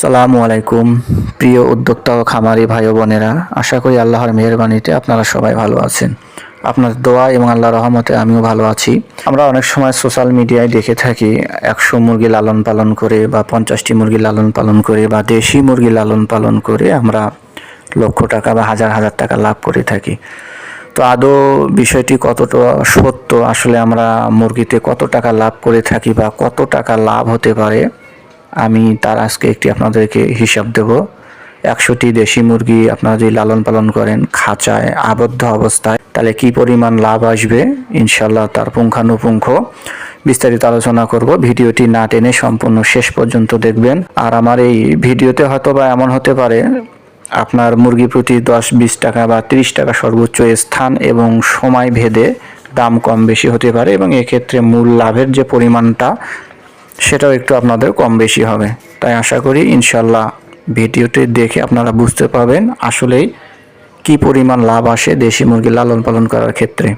আসসালামু আলাইকুম, প্রিয় উদ্যোক্তা ও খামারি ভাই বোনেরা। আশা করি আল্লাহর মেহরবানিতে আপনারা সবাই ভালো আছেন। আপনার দোয়া এবং আল্লাহর রহমতে আমিও ভালো আছি। আমরা অনেক সময় সোশ্যাল মিডিয়ায় দেখে থাকি, একশো মুরগি লালন পালন করে বা পঞ্চাশটি মুরগি লালন পালন করে বা দেশি মুরগি লালন পালন করে আমরা লক্ষ টাকা বা হাজার হাজার টাকা লাভ করে থাকি। তো আদৌ বিষয়টি কতটা সত্য? আসলে আমরা মুরগিতে কত টাকা লাভ করে থাকি বা কত টাকা লাভ হতে পারে? আমি তার আজকে একটি আপনাদেরকে হিসাব দেব। একশোটি দেশি মুরগি আপনারা যদি লালন পালন করেন, খাঁচায় আবদ্ধ অবস্থায়, তাহলে কি পরিমাণ লাভ আসবে? ইনশাল্লাহ তার পুঙ্খানুপুঙ্খ বিস্তারিত আলোচনা করব। ভিডিওটি না টেনে সম্পূর্ণ শেষ পর্যন্ত দেখবেন। আর আমার এই ভিডিওতে হয়তো বা এমন হতে পারে, আপনার মুরগি প্রতি দশ, বিশ টাকা বা ত্রিশ টাকা সর্বোচ্চ স্থান এবং সময় ভেদে দাম কম বেশি হতে পারে এবং এক্ষেত্রে মূল লাভের যে পরিমাণটা সেটাও একটু আপনাদের কম বেশি হবে। তাই আশা করি ইনশাল্লাহ ভিডিওটি দেখে আপনারা বুঝতে পারবেন আসলেই কি পরিমাণ লাভ আসে দেশি মুরগি লালন পালন করার ক্ষেত্রে।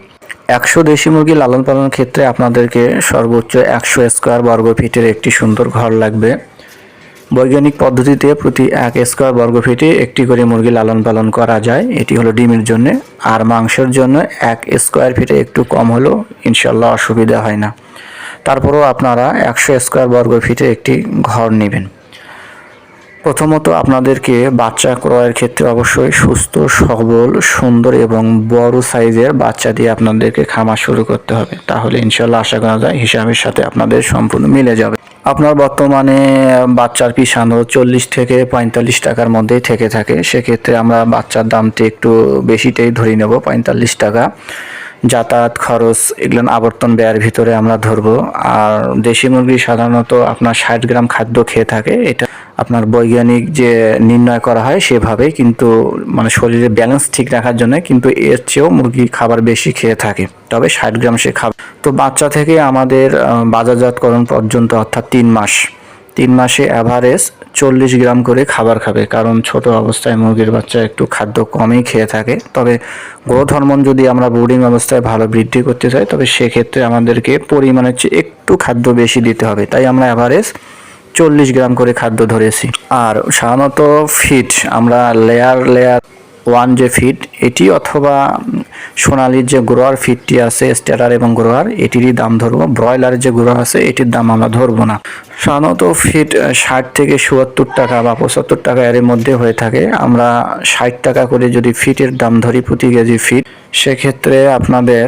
একশো দেশি মুরগি লালন পালনের ক্ষেত্রে আপনাদেরকে সর্বোচ্চ একশো স্কোয়ার বর্গ ফিটের একটি সুন্দর ঘর লাগবে। বৈজ্ঞানিক পদ্ধতিতে প্রতি এক স্কোয়ার বর্গ ফিটে একটি করে মুরগি লালন পালন করা যায়। এটি হলো ডিমের জন্য। আর মাংসের জন্য এক স্কোয়ার ফিটে একটু কম হলেও ইনশাল্লাহ অসুবিধা হয় না। তারপরেও আপনারা একশো স্কোয়ার বর্গ ফিটে একটি ঘর নেবেন। প্রথমত আপনাদেরকে বাচ্চা ক্রয়ের ক্ষেত্রে অবশ্যই সুস্থ, সবল, সুন্দর এবং বড় সাইজের বাচ্চা দিয়ে আপনাদেরকে খামার শুরু করতে হবে। তাহলে ইনশাল্লাহ আশা করা যায় হিসাবের সাথে আপনাদের সম্পূর্ণ মিলে যাবে। আপনার বর্তমানে বাচ্চার সাধারণত চল্লিশ থেকে পঁয়তাল্লিশ টাকার মধ্যেই থেকে থাকে। সেক্ষেত্রে আমরা বাচ্চার দামটি একটু বেশিটাই ধরে নেব, পঁয়তাল্লিশ টাকা। যাতায়াত খরচ এগুলো আবর্তন ব্যয়ের ভিতরে আমরা ধরবো। আর দেশি মুরগি সাধারণত আপনার ষাট গ্রাম খাদ্য খেয়ে থাকে, এটা আপনার বৈজ্ঞানিক যে নির্ণয় করা হয় সেভাবেই কিন্তু মানে শরীরে ব্যালেন্স ঠিক রাখার জন্য কিন্তু এর চেয়েও মুরগি খাবার বেশি খেয়ে থাকে। তবে ষাট গ্রাম সে খাবে তো বাচ্চা থেকে আমাদের বাজারজাতকরণ পর্যন্ত অর্থাৎ তিন মাস। তিন মাসে অ্যাভারেজ চল্লিশ গ্রাম করে খাবার খাবে। কারণ ছোট অবস্থায় মুরগির বাচ্চা একটু খাদ্য কমই খেয়ে থাকে। তবে গ্রোথ হরমোন যদি আমরা ব্রুডিং অবস্থায় ভালো বৃদ্ধি করতে চাই, তবে সেক্ষেত্রে আমাদেরকে পরিমাণের চেয়ে একটু খাদ্য বেশি দিতে হবে। তাই আমরা অ্যাভারেজ চল্লিশ গ্রাম করে খাদ্য ধরেছি। আর সাধারণত ফিট আমরা লেয়ার লেয়ার ওয়ান যে ফিট এটি অথবা সোনালির যে গ্রোয়ার ফিটটি আছে স্টেটার এবং গ্রোয়ার এটিরই দাম ধরবো। ব্রয়লারের যে গ্রোয়ার আছে, এটির দাম আমরা ধরবো না। সাধারণত ফিট ষাট থেকে চুয়াত্তর টাকা বা পঁচাত্তর টাকা এর মধ্যে হয়ে থাকে। আমরা ষাট টাকা করে যদি ফিটের দাম ধরি প্রতি কেজি ফিট, সেক্ষেত্রে আপনাদের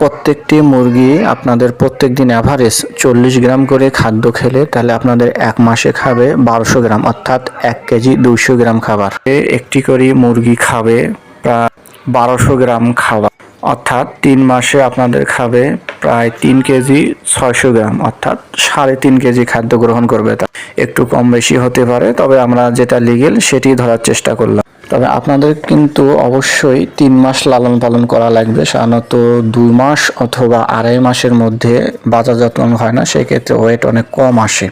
প্রত্যেকটি মুরগি আপনাদের প্রত্যেক দিন অ্যাভারেজ চল্লিশ গ্রাম করে খাদ্য খেলে, তাহলে আপনাদের এক মাসে খাবে বারোশো গ্রাম, অর্থাৎ এক কেজি দুইশো গ্রাম খাবার। একটি করে মুরগি খাবে প্রায় বারোশো গ্রাম খাবার। অর্থাৎ তিন মাসে আপনাদের খাবে প্রায় তিন কেজি ছয়শো গ্রাম, অর্থাৎ সাড়ে তিন কেজি খাদ্য গ্রহণ করবে তা। একটু কম বেশি হতে পারে, তবে আমরা যেটা লিগেল সেটি ধরার চেষ্টা করলাম। তবে আপনাদের কিন্তু অবশ্যই তিন মাস লালন পালন করা লাগবে, সাধারণত দুই মাস অথবা আড়াই মাসের মধ্যে বাজারজাতন হয় না, সেক্ষেত্রে ওয়েট অনেক কম আসে।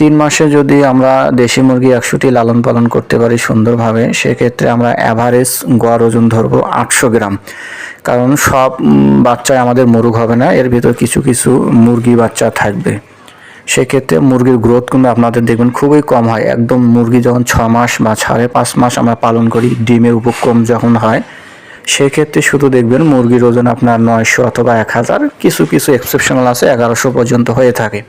তিন মাসে যদি আমরা দেশি মুরগি একশোটি লালন পালন করতে পারি সুন্দরভাবে, সেক্ষেত্রে আমরা অ্যাভারেজ গড় ওজন ধরবো আটশো গ্রাম। কারণ সব বাচ্চায় আমাদের মুরগ হবে না, এর ভিতর কিছু কিছু মুরগি বাচ্চা থাকবে। সেক্ষেত্রে মুরগির গ্রোথ কিন্তু আপনাদের দেখবেন খুবই কম হয়। একদম মুরগি যখন ছ মাস বা সাড়ে পাঁচ মাস আমরা পালন করি, ডিমের উপক্রম যখন হয়, সেক্ষেত্রে শুধু দেখবেন মুরগির ওজন আপনার নয়শো অথবা এক হাজার, কিছু কিছু এক্সেপশনাল আছে, এগারোশো পর্যন্ত হয়ে থাকে।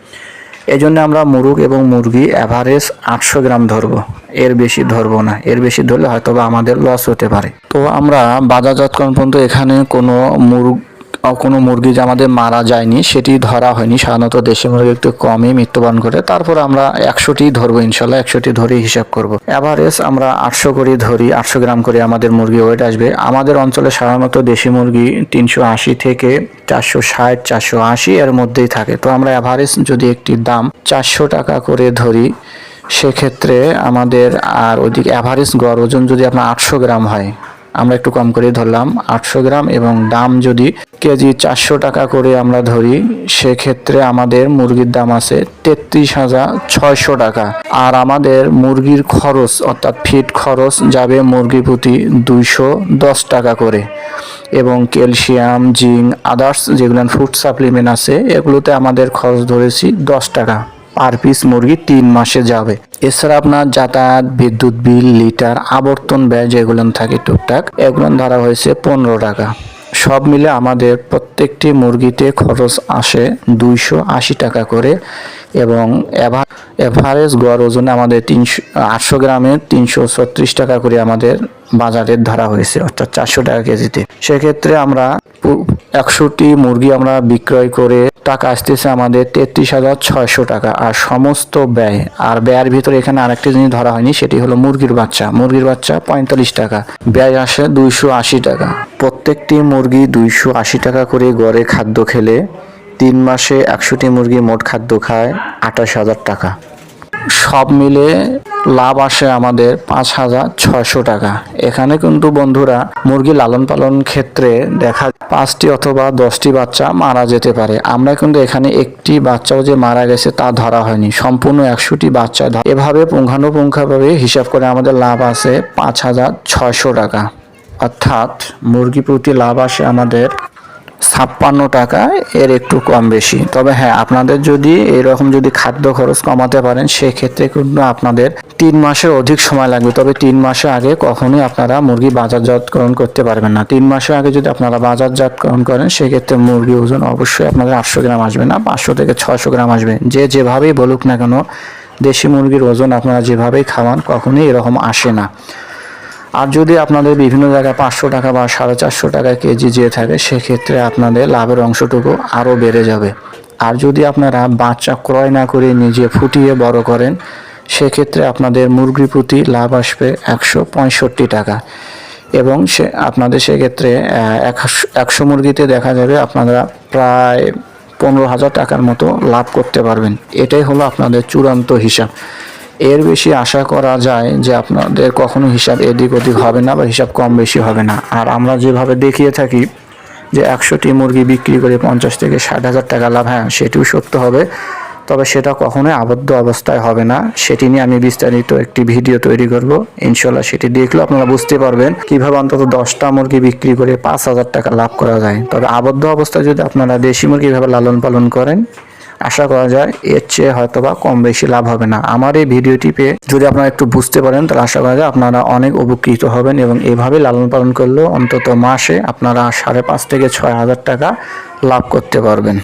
এই জন্য আমরা মুরগ এবং মুরগি অ্যাভারেজ আটশো গ্রাম ধরবো। এর বেশি ধরবো না। এর বেশি ধরলে হয়তো বা আমাদের লস হতে পারে। তো আমরা বাজারজাতকরণ পর্যন্ত এখানে কোনো মুরগ কোনো মুরগি যে আমাদের মারা যায়নি, সেটি ধরা হয়নি। সাধারণত দেশি মুরগি একটু কমই মৃত্যুবরণ করে। তারপর আমরা একশোটি ধরবো, ইনশাল্লাহ একশোটি ধরে হিসাব করব। অ্যাভারেজ আমরা আটশো করে ধরি, আটশো গ্রাম করে আমাদের মুরগি ওয়েট আসবে। আমাদের অঞ্চলে সাধারণত দেশি মুরগি তিনশো আশি থেকে চারশো ষাট, চারশো আশি এর মধ্যেই থাকে। তো আমরা অ্যাভারেজ যদি একটি দাম চারশো টাকা করে ধরি, সেক্ষেত্রে আমাদের আর ওইদিকে অ্যাভারেজ গড় ওজন যদি আপনার আটশো গ্রাম হয় আমরা একটু কম করে ধরলাম আটশো গ্রাম এবং দাম যদি কেজি চারশো টাকা করে আমরা ধরি, সেক্ষেত্রে আমাদের মুরগির দাম আছে তেত্রিশ হাজার ছয়শো টাকা। আর আমাদের মুরগির খরচ, অর্থাৎ ফিট খরচ যাবে মুরগি প্রতি দুইশো দশ টাকা করে। এবং ক্যালসিয়াম, জিঙ্ক, আদার্স যেগুলো ফুড সাপ্লিমেন্ট আছে, এগুলোতে আমাদের খরচ ধরেছি দশ টাকা। পার পিস মুরগি তিন মাসে যাবে। এছাড়া আপনার যাতায়াত, বিদ্যুৎ বিল, লিটার, আবর্তন ব্যয় যেগুলো থাকে টুকটাক, এগুলো ধরা হয়েছে পনেরো টাকা। সব মিলে আমাদের প্রত্যেকটি মুরগিতে খরচ আসে দুইশো আশি টাকা করে। এবং এভা এভারেজ গড় ওজনে আমাদের তিনশো, আটশো গ্রামে তিনশো ছত্রিশ টাকা করে আমাদের বাজারের ধরা হয়েছে, অর্থাৎ চারশো টাকা কেজিতে। সেক্ষেত্রে আমরা একশোটি মুরগি আমরা বিক্রয় করে টাকা আসতেছে আমাদের তেত্রিশ হাজার ছয়শো টাকা। আর সমস্ত ব্যয়, আর ব্যয়ের ভিতরে এখানে আরেকটি জিনিস ধরা হয়নি, সেটি হলো মুরগির বাচ্চা। মুরগির বাচ্চা পঁয়তাল্লিশ টাকা, ব্যয় আসে দুইশো আশি টাকা। প্রত্যেকটি মুরগি দুইশো আশি টাকা করে গড়ে খাদ্য খেলে তিন মাসে একশোটি মুরগি মোট খাদ্য খায় আঠাশ হাজার টাকা। সব মিলে লাভ আসে আমাদের পাঁচ হাজার ছয়শো টাকা। এখানে কিন্তু বন্ধুরা মুরগি লালন পালন ক্ষেত্রে দেখা পাঁচটি অথবা দশটি বাচ্চা মারা যেতে পারে। আমরা কিন্তু এখানে একটি বাচ্চাও যে মারা গেছে তা ধরা হয়নি। সম্পূর্ণ একশোটি বাচ্চা এভাবে পুঙ্খানুপুঙ্খাভাবে হিসাব করে আমাদের লাভ আছে পাঁচ হাজার ছয়শো টাকা। অর্থাৎ মুরগি প্রতি লাভ আসে আমাদের ছাপ্পান্ন টাকা, এর একটু কম বেশি। তবে হ্যাঁ আপনাদের যদি এরকম যদি খাদ্য খরচ কমাতে পারেন, সেক্ষেত্রে কিন্তু আপনাদের তিন মাসের অধিক সময় লাগবে। তবে তিন মাসের আগে কখনোই আপনারা মুরগি বাজারজাতকরণ করতে পারবেন না। তিন মাসের আগে যদি আপনারা বাজারজাতকরণ করেন, সেক্ষেত্রে মুরগি ওজন অবশ্যই আপনাদের আটশো গ্রাম আসবে না, পাঁচশো থেকে ছয়শো গ্রাম আসবে। যে যেভাবেই বলুক না কেন, দেশি মুরগির ওজন আপনারা যেভাবেই খাওয়ান, কখনোই এরকম আসে না। আর যদি আপনাদের বিভিন্ন জায়গায় পাঁচশো টাকা বা সাড়ে চারশো টাকা কেজি যেয়ে থাকে, সেক্ষেত্রে আপনাদের লাভের অংশটুকু আরও বেড়ে যাবে। আর যদি আপনারা বাচ্চা ক্রয় না করে নিজে ফুটিয়ে বড় করেন, সেক্ষেত্রে আপনাদের মুরগি প্রতি লাভ আসবে একশো পঁয়ষট্টি টাকা। এবং সে, আপনাদের সেক্ষেত্রে একশো একশো মুরগিতে দেখা যাবে আপনারা প্রায় পনেরো হাজার টাকার মতো লাভ করতে পারবেন। এটাই হলো আপনাদের চূড়ান্ত হিসাব। এর বেশি আশা করা যায় যে আপনাদের কখনো হিসাব এদিক ওদিক হবে না বা হিসাব কম বেশি হবে না। আর আমরা যেভাবে দেখিয়ে থাকি যে একশোটি মুরগি বিক্রি করে পঞ্চাশ থেকে ষাট হাজার টাকা লাভ হ্যাঁ সেটিও সত্য হবে। তবে সেটা কখনোই আবদ্ধ অবস্থায় হবে না। সেটি নিয়ে আমি বিস্তারিত একটি ভিডিও তৈরি করব। ইনশাল্লাহ সেটি দেখলেও আপনারা বুঝতে পারবেন কীভাবে অন্তত দশটা মুরগি বিক্রি করে পাঁচ হাজার টাকা লাভ করা যায়। তবে আবদ্ধ অবস্থায় যদি আপনারা দেশি মুরগি ভাবে লালন পালন করেন আশা করা যায় এর চেয়ে হয়তো বা কম বেশি লাভ হবে না। আমার এই ভিডিওটি পেয়ে যদি আপনারা একটু বুঝতে পারেন, তাহলে আশা করা যায় আপনারা অনেক উপকৃত হবেন এবং এভাবে লালন পালন করলেও অন্তত মাসে আপনারা সাড়ে পাঁচ থেকে ছয় হাজার টাকা লাভ করতে পারবেন।